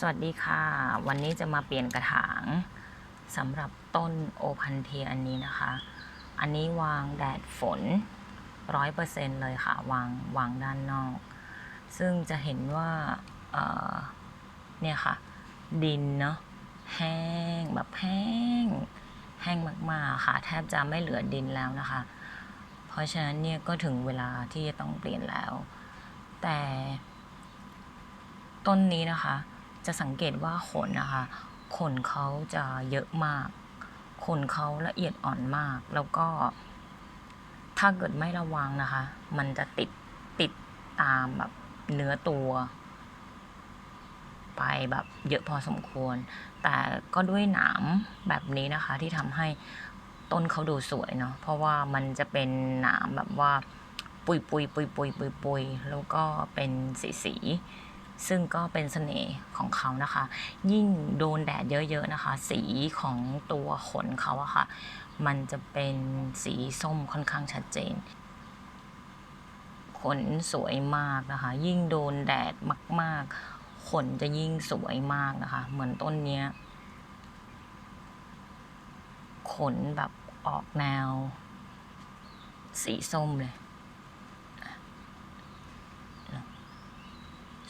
สวัสดีค่ะ วันนี้จะมาเปลี่ยนกระถางสำหรับต้นโอพันเทียอันนี้นะคะ อันนี้วางแดดฝนร้อยเปอร์เซ็นเลยค่ะ วางวางด้านนอก ซึ่งจะเห็นว่าเเนี่ยค่ะ ดินเนาะแห้งแบบแห้ง แห้งมากๆค่ะ แทบจะไม่เหลือดินแล้วนะคะ เพราะฉะนั้นเนี่ยก็ถึงเวลาที่จะต้องเปลี่ยนแล้ว แต่ต้นนี้นะคะ จะสังเกตว่าขนนะคะขนเขาจะเยอะมากขนเขาละเอียดอ่อนมาก แล้วก็ ถ้าเกิดไม่ระวังนะคะ มันจะติดติดตามแบบเนื้อตัว ไปแบบเยอะพอสมควร แต่ก็ด้วยหนามแบบนี้นะคะ ที่ทำให้ต้นเขาดูสวยเนาะเพราะว่ามันจะเป็นหนามแบบว่าปุยปุยปุยปุยปุยปุยแล้วก็เป็นสีสี ซึ่งก็เป็นเสน่ห์ของเขานะคะ ยิ่งโดนแดดเยอะๆนะคะ สีของตัวขนเขาอะค่ะ มันจะเป็นสีส้มค่อนข้างชัดเจน ขนสวยมากนะคะ ยิ่งโดนแดดมาก ๆ ขนจะยิ่งสวยมากนะคะ เหมือนต้นเนี้ย ขนแบบออกแนว สีส้มเลย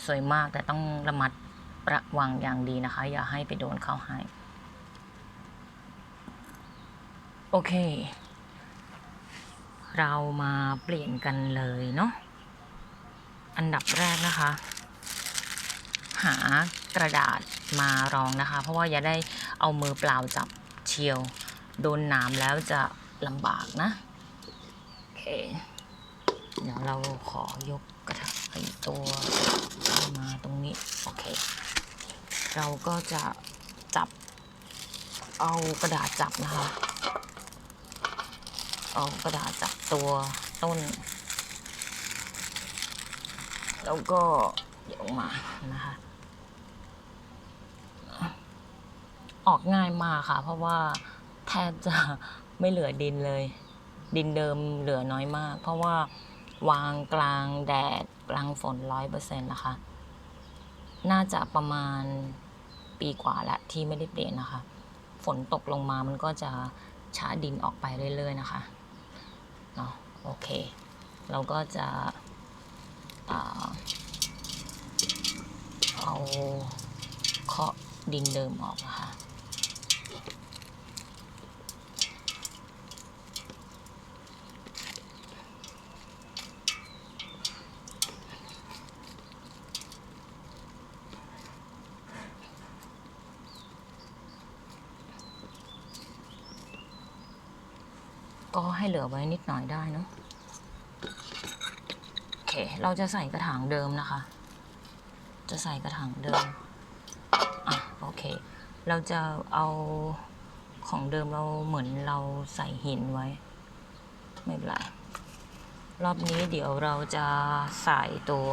สวยมากแต่ต้องระมัดระวังอย่างดีนะคะ อย่าให้ไปโดนเข้าให้ โอเค เรามาเปลี่ยนกันเลยเนาะอันดับแรกนะคะ หากระดาษมารองนะคะ เพราะว่าอย่าได้เอามือเปล่าจับเชียว โดนน้ำแล้วจะลำบากนะ โอเค เดี๋ยวเราขอยกกระถา งไอตัวมาตรงนี้ โอเค เราก็จะจับเอากระดาษจับนะคะ เอากระดาษจับตัวต้น แล้วก็ยกมานะคะออกง่ายมากค่ะ เพราะว่าแทบจะไม่เหลือดินเลย ดินเดิมเหลือน้อยมาก เพราะว่า วางกลางแดดกลางฝนร้อยเปอร์เซ็นต์นะคะ น่าจะประมาณปีกว่าล้วที่ไม่ได้เปลี่ยนนะคะ ฝนตกลงมามันก็จะช้าดินออกไปเรื่อย ๆ นะคะเนาะโอเค เราก็จะอ่าเอาเคาะดินเดิมออกนะคะ ก็ให้เหลือไว้นิดหน่อยได้เนอะโอเค เราจะใส่กระถางเดิมนะคะ จะใส่กระถางเดิมอะโอเค เราจะเอาของเดิมเราเหมือนเราใส่หินไว้ ไม่เป็นไรรอบนี้เดี๋ยวเราจะใส่ตัว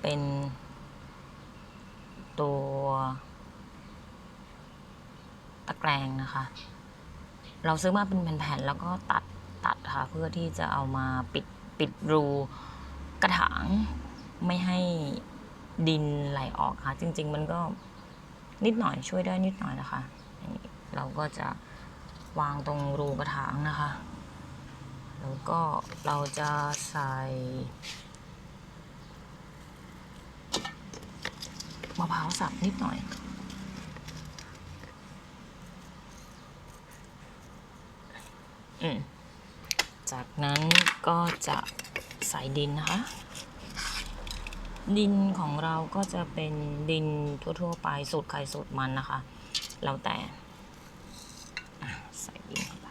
เป็นตัวตะแกรงนะคะ เราซื้อมาเป็นแผ่นๆแล้วก็ตัด ตัดค่ะ เพื่อที่จะเอามาปิดปิดรูกระถางไม่ให้ดินไหลออกค่ะ จริง ๆ มันก็นิดหน่อยช่วยได้นิดหน่อยนะคะเราก็จะวางตรงรูกระถางนะคะ แล้วก็เราจะใส่มะพร้าวสับนิดหน่อย อืม จากนั้นก็จะใส่ดินนะคะ ดินของเราก็จะเป็นดินทั่ว ๆ ไปสูตรใครสูตรมันนะคะ แล้วแต่ใส่ดินเข้าไป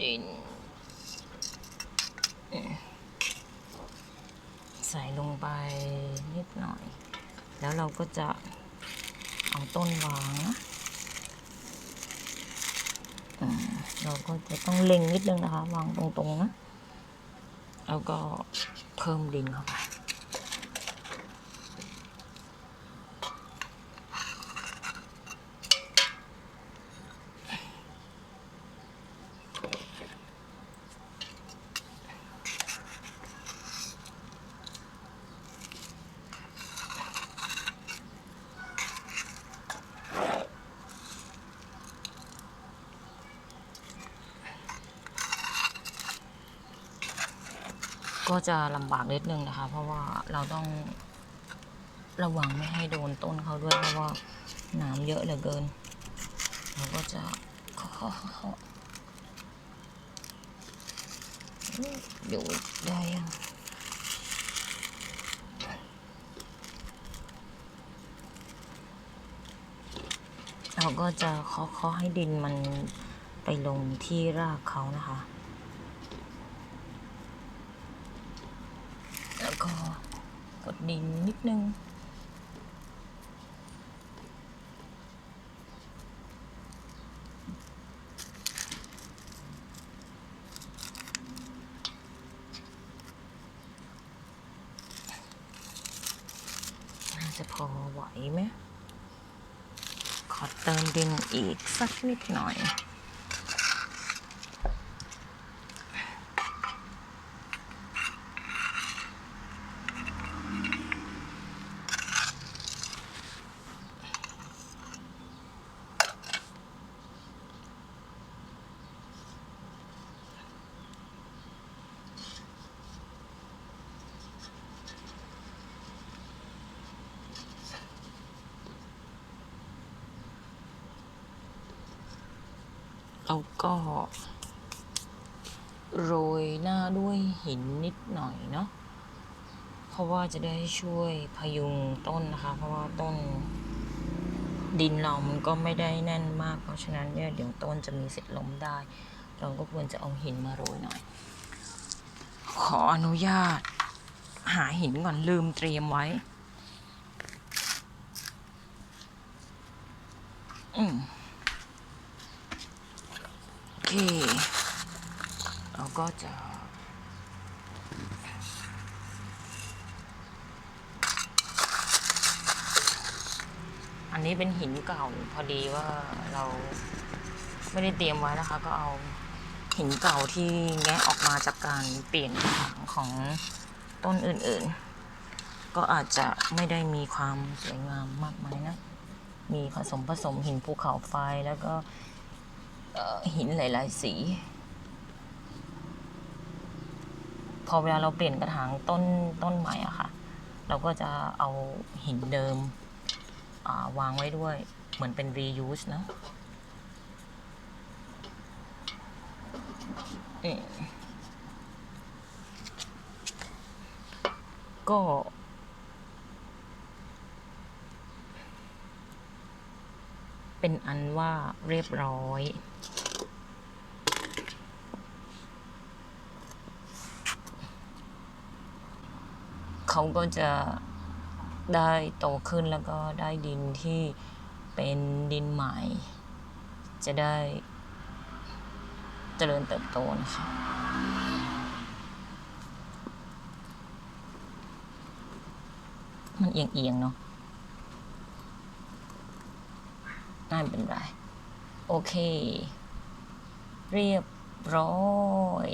ดินใส่ลงไปนิดหน่อย แล้วเราก็จะเอาต้นวางนะ เราก็จะต้องเล็งนิดนึงนะคะวางตรงๆนะ แล้วก็เพิ่มดินเข้าไป ก็จะลำบากนิดนึงนะคะ เพราะว่าเราต้องระวังไม่ให้โดนต้นเขาด้วยเพราะว่าน้ำเยอะเหลือเกิน เราก็จะเคาะเคาะอยู่ได้ยังเราก็จะเคาะเคาะให้ดินมันไปลงที่รากเขานะคะ ก็กดดินนิดนึง น่าจะพอไหวไหม ขอเติมดินอีกสักนิดหน่อย แล้วก็โรยหน้าด้วยหินนิดหน่อยเนาะ เพราะว่าจะได้ช่วยพยุงต้นนะคะ เพราะว่าต้นดินเรามันก็ไม่ได้แน่นมาก เพราะฉะนั้นเนี่ยเดี๋ยวต้นจะมีสิทธิ์ล้มได้ เราก็ควรจะเอาหินมาโรยหน่อย ขออนุญาต หาหินก่อนลืมเตรียมไว้ อืม เคเราก็จะอันนี้เป็นหินเก่าพอดีว่าเราไม่ได้เตรียมไว้นะคะ ก็เอาหินเก่าที่แงะออกมาจากการเปลี่ยนถางของต้นอื่นๆ ก็อาจจะไม่ได้มีความสวยงามมากมายนะ มีผสมผสมหินภูเขาไฟแล้วก็ หินหลาย ๆ สี พอเวลาเราเปลี่ยนกระถางต้นต้นใหม่อะค่ะ เราก็จะเอาหินเดิมาวางไว้ด้วย เหมือนเป็น reuse นะก็ เป็นอันว่าเรียบร้อย เขาก็จะได้โตขึ้นแล้วก็ได้ดินที่เป็นดินใหม่ จะได้เจริญเติบโตนะคะมันเอียงๆเนาะ ไม่เป็นไร โอเค เรียบร้อย